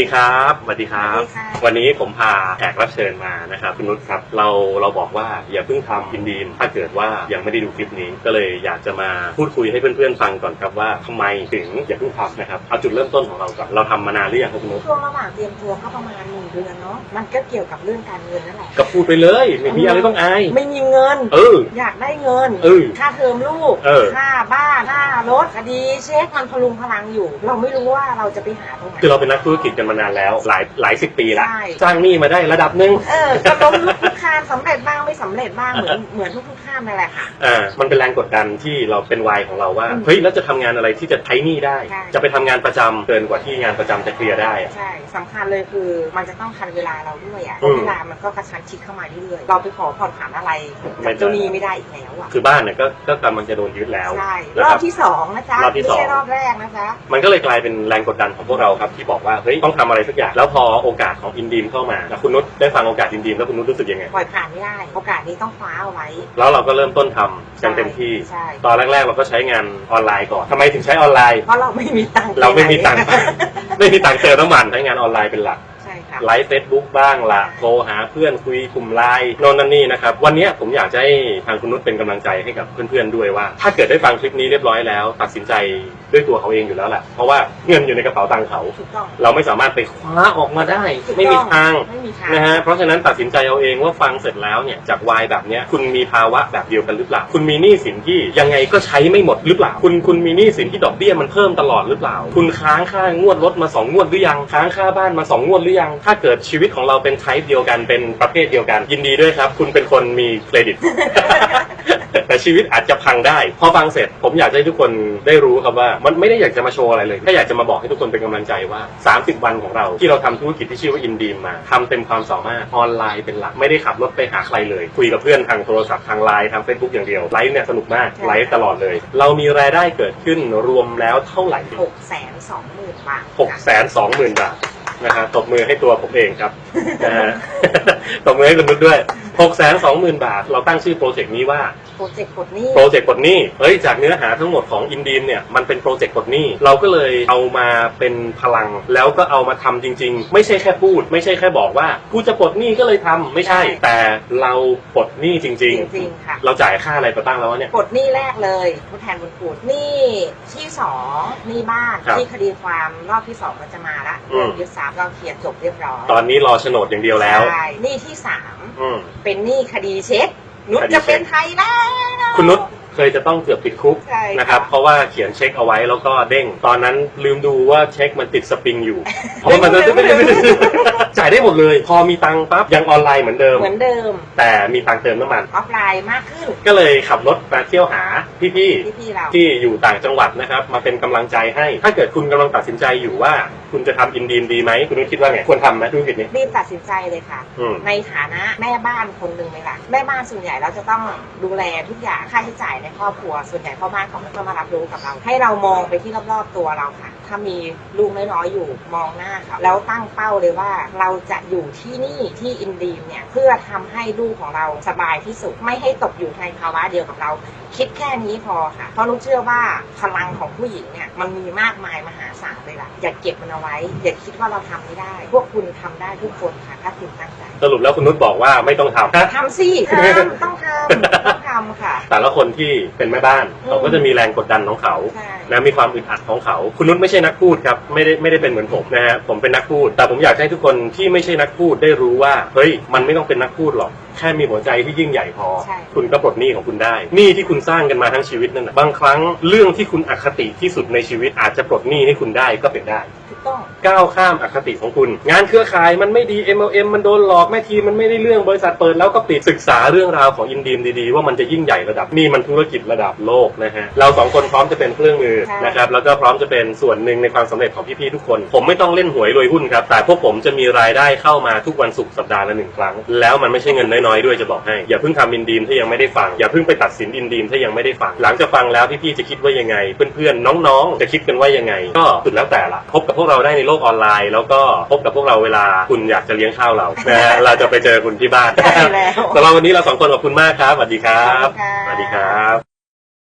ดีครับสวัสดีครับ สวัสดีค่ะ วันนี้ผมพาแขกรับเชิญมานะครับคุณนุชครับ เราเราบอกว่าอย่าเพิ่งทำอินดีมถ้าเกิดว่ายังไม่ได้ดูคลิปนี้ก็เลยอยากจะมาพูดคุยให้เพื่อนๆฟังก่อนครับว่าทำไมถึงอย่าเพิ่งทำนะครับเอาจุดเริ่มต้นของเราก่อนเราทำมานานหรือยังครับคุณนุชช่วงระหว่างเตรียมตัวก็ประมาณหนึ่งเดือนเนาะมันก็เกี่ยวกับเรื่องการเงินนั่นแหละ ก็พูดไปเลยไม่มีอะไรต้องอายไม่มีเงิน เออ อยากได้เงิน เออ ค่าเทอมลูก เออ ค่าบ้าน ค่ารถคดี เช็คมันพลุงพลังอยู่ เราไม่รู้ว่าเราจะไปหาตรงไหน คือเราเป็นนักธุรกิจกันมานานแล้ว หลายหลายสิบปีละใช่ สร้างหนี้มาได้ระดับหนึ่งเออก็ล้มลุกคลุกคลานสำเร็จบ้างไม่สำเร็จบ้างเหมือนเหมือนทุกๆท่านนั่นแหละค่ะ อ่ามันเป็นแรงกดดันที่เราเป็นวัยของเราว่าอืมเฮ้ยแล้วจะทำงานอะไรที่จะใช้หนี้ได้ ใช่ จะไปทำงานประจำเกินกว่าที่งานประจำจะเคลียร์ได้อะ ใช่สำคัญเลยคือมันจะต้องทันเวลาเราด้วยอะเพอืราะมเวลามันก็กระชั้นชิดเข้ามาเรื่อยๆเราไปขอผ่อนผันอะไรไม่กับได้เจ้าหนี้ไม่ได้อีกแล้วอะคือบ้านเนี่ยก็ก็กำลังจะโดนยึดแล้วใช่นะรคอรับ บที่สองนะจ๊ะรอบที่ไม่สอง ใช่รอบแรกนะจ๊ะ มันก็เลยกลายเป็นแรงกดดันของพวกเราครับที่บอกว่าเฮ้ยต้องทำอะไรสักอย่าง แล้วพอโอกาสของอินดีมเข้ามาแล้วคุณนุชได้ฟังโอกาสอินดีมแล้วคุณนุชรู้สึกยังไง ปล่อยผ่านไม่ได้ โอกาสนี้ต้องคว้าเอาไว้ แล้วเราก็เริ่มต้นทำกันเต็มที่ ใช่ ตอนแรก ๆ เราก็ใช้งานออนไลน์ก่อนทำไมถึงใช้ออนไลน์ เพราะเราไม่มีตังค์เราไม่มีตังค์ปหนไม่มีตังค์เติมน้ำมันใช้งานออนไลน์เป็นหลักใช่ค่ะ ไลฟ์เฟซบุ๊กบ้างละโทรหาเพื่อนคุยกลุ่มไลน์โน่นนั่นนี่นะครับ วันนี้ผมอยากจะให้ทางคุณนุชเป็นกำลังใจให้กับเพื่อนๆด้วยว่า ถ้าเกิดได้ฟังคลิปนี้เรียบร้อยแล้ว ตัดสินใจด้วยตัวเขาเองอยู่แล้วแหละเพราะว่าเงินอยู่ในกระเป๋าตังค์เขา ถูกต้อง เราไม่สามารถไปคว้าออกมาได้ ถูกต้อง ไม่มีทาง ไม่มีทาง นะฮะ เพราะฉะนั้นตัดสินใจเอาเองว่าฟังเสร็จแล้วเนี่ยจากวายแบบเนี้ยคุณมีภาวะแบบเดียวกันหรือเปล่า คุณมีหนี้สินที่ยังไงก็ใช้ไม่หมดหรือเปล่า คุณคุณมีหนี้สินที่ดอกเบี้ยมันเพิ่มตลอดหรือเปล่า คุณค้างค่างวดรถมาสองงวดหรือยัง ค้างค่าบ้านมาสองงวดหรือยัง ถ้าเกิดชีวิตของเราเป็นไทป์เดียวกันเป็นประเภทเดียวกัน ยินดีด้วยครับ คุณเป็นคนมีเครดิต แต่ชีวิตอาจจะพังได้ พอฟังเสร็จผมอยากให้ทุกคนได้รู้ครับว่า มันไม่ได้อยากจะมาโชว์อะไรเลยแค่อยากจะมาบอกให้ทุกคนเป็นกำลังใจว่า 30 วันของเราที่เราทำธุรกิจที่ชื่อว่าอินดีมมาทำเต็มความสามารถออนไลน์เป็นหลักไม่ได้ขับรถไปหาใครเลย คุยกับเพื่อนทางโทรศัพท์ทางไลน์ทางเฟซบุ๊กอย่างเดียวไลฟ์เนี่ยสนุกมากใช่ไลฟ์ตลอดเลย เรามีรายได้เกิดขึ้นรวมแล้วเท่าไหร่ หกแสนสองหมื่นบาทหกแสนสองหมื่นบาท นะฮะตบมือให้ตัวผมเองครับนะฮะตบมือให้คุณนุชด้วยหกแสนสองหมื่นบาท เราตั้งชื่อโปรเจกต์นี้ว่า รเจกต์กดหนี้ โปรเจกต์ปลดหนี้เฮ้ย จากเนื้อหาทั้งหมดของอินดีมเนี่ย มันเป็นโปรเจกต์ปลดหนี้ เราก็เลยเอามาเป็นพลัง แล้วก็เอามาทำจริง ๆ ไม่ใช่แค่พูด ไม่ใช่แค่บอกว่า กูจะปลดหนี้ก็เลยทำไม่ใช่แต่เราปลดหนี้จริง จริงๆค่ะ ๆ เราจ่ายค่าอะไรไปตั้งแล้ววะเนี่ยกดหนี้แรกเลยผู้แทนบุญคุณหนี้ที่สองหนี้บ้านครับที่คดีความรอบที่สองก็จะมาละอืม ยึดทรัพย์ก็เคลียร์จบเรียบร้อยตอนนี้รอโฉนดอย่างเดียวแล้ว ใช่หนี้ที่สามอืมเป็นหนี้คดีเช็ค นุชคดีเช็คจะเป็นไทยแล้ว คุณนุชเคยจะต้องเกือบติดคุกใช่นะครับเพราะว่าเขียนเช็คเอาไว้แล้วก็เด้ง ตอนนั้นลืมดูว่าเช็คมันติดสปริงอยู่เพราะว่ามันจ่ายได้หมดเลย พอมีตังค์ปั๊บยังออนไลน์เหมือนเดิม เหมือนเดิม แต่มีตังค์เติมน้ำมัน ออฟไลน์มากขึ้นก็เลยขับรถมาเที่ยวหาพี่ที่พี่เราๆที่อยู่ต่างจังหวัดนะครับ มาเป็นกำลังใจให้ ถ้าเกิดคุณกำลังตัดสินใจอยู่ว่า คุณจะทำอินดีมดีไหมคุณนุ้ยคิดว่าไงควรทำไหมธุรกิจนี้ รีบตัดสินใจเลยค่ะ อืม ในฐานะแม่บ้านคนหนึ่งเลยล่ะ แม่บ้านส่วนใหญ่เราจะต้องดูแลทุกอย่างค่าใช้จ่ายในครอบครัว ส่วนใหญ่พ่อบ้านเขาไม่ต้องมารับรู้กับเรา ให้เรามองไปที่รอบๆตัวเราค่ะ ถ้ามีลูกน้อยๆอยู่มองหน้าเขาแล้วตั้งเป้าเลยว่าเราจะอยู่ที่นี่ที่อินดีมเนี่ยเพื่อทำให้ลูกของเราสบายที่สุดไม่ให้ตกอยู่ในภาวะเดียวกับเรา คิดแค่นี้พอค่ะ เพราะลูกเชื่อว่าพลังของผู้หญิงเนี่ยมันมีมากมายมหาศาลเลยล่ะ อย่าเก็บมันเอาไว้ อย่าคิดว่าเราทำไม่ได้ พวกคุณทำได้ทุกคนค่ะ ถ้าคุณตั้งใจสรุปแล้วคุณนุชบอกว่าไม่ต้องทำ ทำสิทำต้องทำต้อง ทำค่ะ แต่ละคนที่เป็นแม่บ้านอืมเขาก็จะมีแรงกดดันของเขาใช่ นะมีความอึดอัดของเขา คุณนุชไม่ใช่นักพูดครับไม่ได้ไม่ได้เป็นเหมือนผมนะฮะผมเป็นนักพูด แต่ผมอยากให้ทุกคนที่ไม่ใช่นักพูดได้รู้ว่าเฮ้ยมันไม่ต้องเป็นนักพูดหรอกแค่มีหัวใจที่ยิ่งใหญ่พอ ใช่ คุณก็ปลดหนี้ของคุณได้หนี้ที่คุณสร้างกันมาทั้งชีวิตนั่นนะบางครั้งเรื่องที่คุณอคติที่สุดในชีวิตอาจจะปลดหนี้ให้คุณได้ก็เป็นได้ ถูกต้องก้าวข้ามอคติของคุณ งานเครือข่ายมันไม่ดี MLM มันโดนหลอกแม่ทีมมันไม่ได้เรื่องบริษัทเปิดแล้วก็ปิดศึกษาเรื่องราวของอินดีมดีๆ ว่ามันจะยิ่งใหญ่ระดับนี่มันธุรกิจระดับโลกนะฮะเราสองคนพร้อมจะเป็นเครื่องมือใช่ นะครับแล้วก็พร้อมจะเป็นส่วนหนึ่งในความสำเร็จของพี่ๆทุกคน ผมไม่ต้องเล่นหวยรวยหุ้นครับแต่พวกผมจะมีรายได้เข้ามาทุกวันศุกร์สัปดาห์ละหนึ่งครั้ง แล้วมันไม่ใช่เงินน้อยๆด้วยจะบอกให้อย่าเพิ่งทำอินดีมถ้ายังไม่ได้ฟังอย่าเพิ่งไปตัดสินอินดีมถ้ายังไม่ได้ฟังหลังจากฟังแล้วพี่ๆจะคิดว่ายังไง เพื่อนๆน้องๆจะคิดกันว่ายังไง ก็สุดแล้วแต่ละพบกับพวกเราได้ในโลกออนไลน์ แล้วก็พบกับพวกเราเวลาคุณอยากจะเลี้ยงข้าวเรานะฮะเราจะไปเจอคุณที่บ้านใช่แล้ว สำหรับวันนี้เราสองคนขอบคุณมากครับสวัสดีครับ ขอบคุณค่ะ สวัสดีครับ